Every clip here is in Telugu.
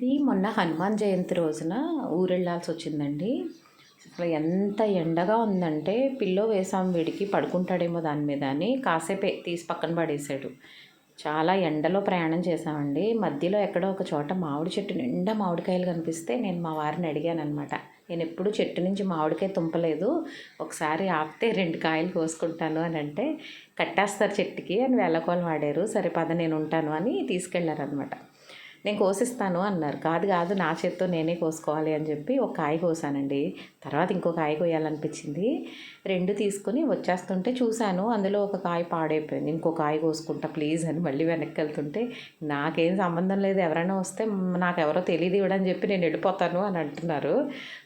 ఇది మొన్న హనుమాన్ జయంతి రోజున ఊరెళ్ళాల్సి వచ్చిందండి అసలు ఎంత ఎండగా ఉందంటే పిల్లో వేసాం వీడికి పడుకుంటాడేమో దాని మీద అని కాసేపే తీసి పక్కన పడేసాడు చాలా ఎండలో ప్రయాణం చేసామండి మధ్యలో ఎక్కడో ఒక చోట మామిడి చెట్టు నిండా మామిడికాయలు కనిపిస్తే నేను మా వారిని అడిగాను అనమాట నేను ఎప్పుడు చెట్టు నుంచి మామిడికాయ తుంపలేదు. ఒకసారి ఆపితే రెండు కాయలు కోసుకుంటాను అని అంటే కట్టేస్తారు చెట్టుకి అని వేళకోలు వాడారు. సరే పద నేను ఉంటాను అని తీసుకెళ్ళారనమాట నేను కోసిస్తాను అన్నారు. కాదు కాదు నా చేత్తో నేనే కోసుకోవాలి అని చెప్పి ఒక కాయ కోసానండి. తర్వాత ఇంకో కాయ కోయాలనిపించింది. రెండు తీసుకుని వచ్చేస్తుంటే చూశాను అందులో ఒక కాయ పాడైపోయింది. ఇంకో కాయ కోసుకుంటా ప్లీజ్ అని మళ్ళీ వెనక్కి వెళ్తుంటే నాకేం సంబంధం లేదు ఎవరైనా వస్తే నాకు ఎవరో తెలియదు ఇవ్వడని చెప్పి నేను వెళ్ళిపోతాను అని అంటున్నారు.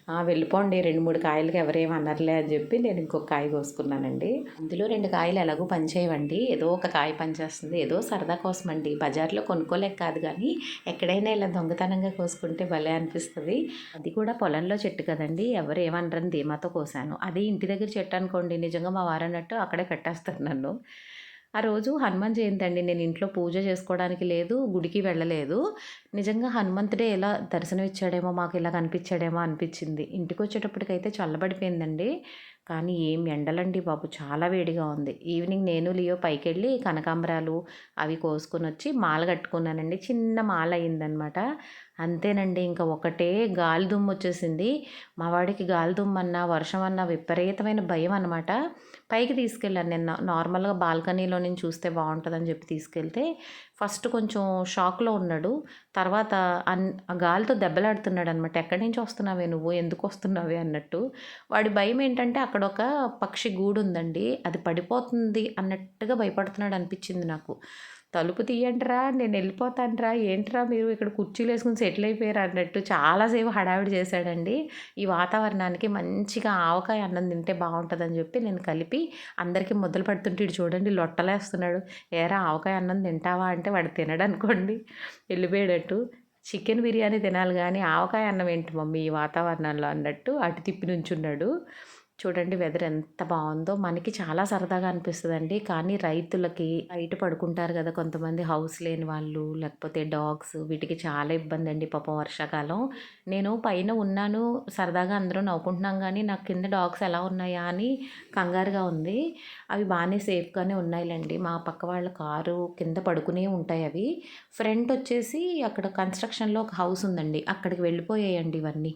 వెళ్ళిపోండి. రెండు మూడు కాయలకి అనర్లే అని చెప్పి నేను ఇంకొక కాయ కోసుకున్నానండి. అందులో రెండు కాయలు ఎలాగో పనిచేయవండి ఏదో ఒక కాయ పనిచేస్తుంది ఏదో సరదా కోసం అండి బజార్లో కొనుక్కోలేక కాదు కానీ ఎక్కడైనా ఇలా దొంగతనంగా కోసుకుంటే భలే అనిపిస్తుంది. అది కూడా పొలంలో చెట్టు కదండి. ఎవరు ఏమనరని ధీమాతో కోసాను. అది ఇంటి దగ్గర చెట్టు అనుకోండి. నిజంగా మా వారన్నట్టు అక్కడే కట్టేస్తారు నన్ను. ఆ రోజు హనుమాన్ జయంతి అండి. నేను ఇంట్లో పూజ చేసుకోవడానికి లేదు గుడికి వెళ్ళలేదు. నిజంగా హనుమంతుడే ఎలా దర్శనం ఇచ్చాడేమో మాకు ఇలా కనిపించాడేమో అనిపించింది. ఇంటికి వచ్చేటప్పటికైతే చల్లబడిపోయిందండి. కానీ ఏం ఎండలండి బాబు. చాలా వేడిగా ఉంది. ఈవినింగ్ నేను లియో పైకి వెళ్ళి కనకాంబరాలు అవి కోసుకొని వచ్చి మాల కట్టుకున్నానండి. చిన్న మాల అయిందనమాట. అంతేనండి ఇంకా ఒకటే గాలి దుమ్ము వచ్చేసింది. మా వాడికి గాలి దుమ్ము అన్న వర్షం అన్న విపరీతమైన భయం అనమాట పైకి తీసుకెళ్ళాను నిన్న నార్మల్గా బాల్కనీలో నుంచి చూస్తే బాగుంటుందని చెప్పి తీసుకెళ్తే ఫస్ట్ కొంచెం షాక్లో ఉన్నాడు. తర్వాత అన్ గాలితో దెబ్బలాడుతున్నాడు అనమాట ఎక్కడి నుంచి వస్తున్నావే నువ్వు? ఎందుకు వస్తున్నావే? అన్నట్టు. వాడి భయం ఏంటంటే అక్కడ ఒక పక్షి గూడు ఉందండి అది పడిపోతుంది అన్నట్టుగా భయపడుతున్నాడు అనిపించింది నాకు. తలుపు తీయండిరా నేను వెళ్ళిపోతానురా ఏంట్రా మీరు ఇక్కడ కుర్చీలు వేసుకుని సెటిల్ అయిపోయారు అన్నట్టు చాలాసేపు హడావిడి చేశాడండి. ఈ వాతావరణానికి మంచిగా ఆవకాయ అన్నం తింటే బాగుంటుందని చెప్పి నేను కలిపి అందరికీ మొదలు పడుతుంటే ఇటు చూడండి లొట్టలేస్తున్నాడు. ఏరా ఆవకాయ అన్నం తింటావా? అంటే వాడు తినడనుకోండి. వెళ్ళిపోయాడట్టు చికెన్ బిర్యానీ తినాలి కానీ ఆవకాయ అన్నం ఏంటి మమ్మీ ఈ వాతావరణంలో? అన్నట్టు అటు తిప్పి నుంచున్నాడు. చూడండి వెదర్ ఎంత బాగుందో. మనకి చాలా సరదాగా అనిపిస్తుందండి. కానీ రైతులకి బయట పడుకుంటారు కదా కొంతమంది హౌస్ లేని వాళ్ళు లేకపోతే డాగ్స్ వీటికి చాలా ఇబ్బంది అండి పాపం వర్షాకాలం. నేను పైన ఉన్నాను సరదాగా అందరూ నవ్వుకుంటున్నాం కానీ నాకు కింద డాగ్స్ ఎలా ఉన్నాయా అని కంగారుగా ఉంది. అవి బాగానే సేఫ్గానే ఉన్నాయిలేండి. మా పక్క వాళ్ళ కారు కింద పడుకునే ఉంటాయి అవి. ఫ్రంట్ వచ్చేసి అక్కడ కన్స్ట్రక్షన్లో ఒక హౌస్ ఉందండి. అక్కడికి వెళ్ళిపోయాయండి ఇవన్నీ.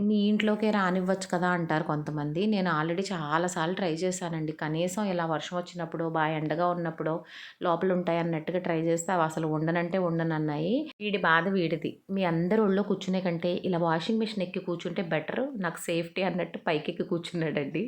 మీ ఇంట్లోకే రానివ్వచ్చు కదా అంటారు కొంతమంది. నేను ఆల్రెడీ చాలాసార్లు ట్రై చేశానండి. కనీసం ఇలా వర్షం వచ్చినప్పుడు బాగా ఎండగా ఉన్నప్పుడు లోపల ఉంటాయి అన్నట్టుగా ట్రై చేస్తే అవి అసలు ఉండనంటే ఉండనన్నాయి వీడి బాధ వీడిది. మీ అందరు ఒళ్ళో కూర్చునే కంటే ఇలా వాషింగ్ మిషన్ ఎక్కి కూర్చుంటే బెటర్. నాకు సేఫ్టీ అన్నట్టు పైకెక్కి కూర్చున్నాడండి.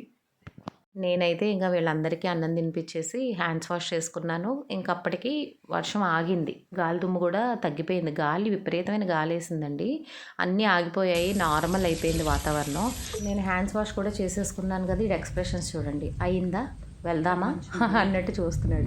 నేనైతే ఇంకా వీళ్ళందరికీ అన్నం తినిపించేసి హ్యాండ్స్ వాష్ చేసుకున్నాను. ఇంక అప్పటికి వర్షం ఆగింది. గాలి దుమ్ము కూడా తగ్గిపోయింది. గాలి విపరీతమైన గాలి వేసిందండి అన్నీ ఆగిపోయాయి. నార్మల్ అయిపోయింది వాతావరణం. నేను హ్యాండ్స్ వాష్ కూడా చేసేసుకున్నాను కదా ఇది ఎక్స్ప్రెషన్స్ చూడండి. అయిందా? వెళ్దామా? అన్నట్టు చూస్తున్నాడు.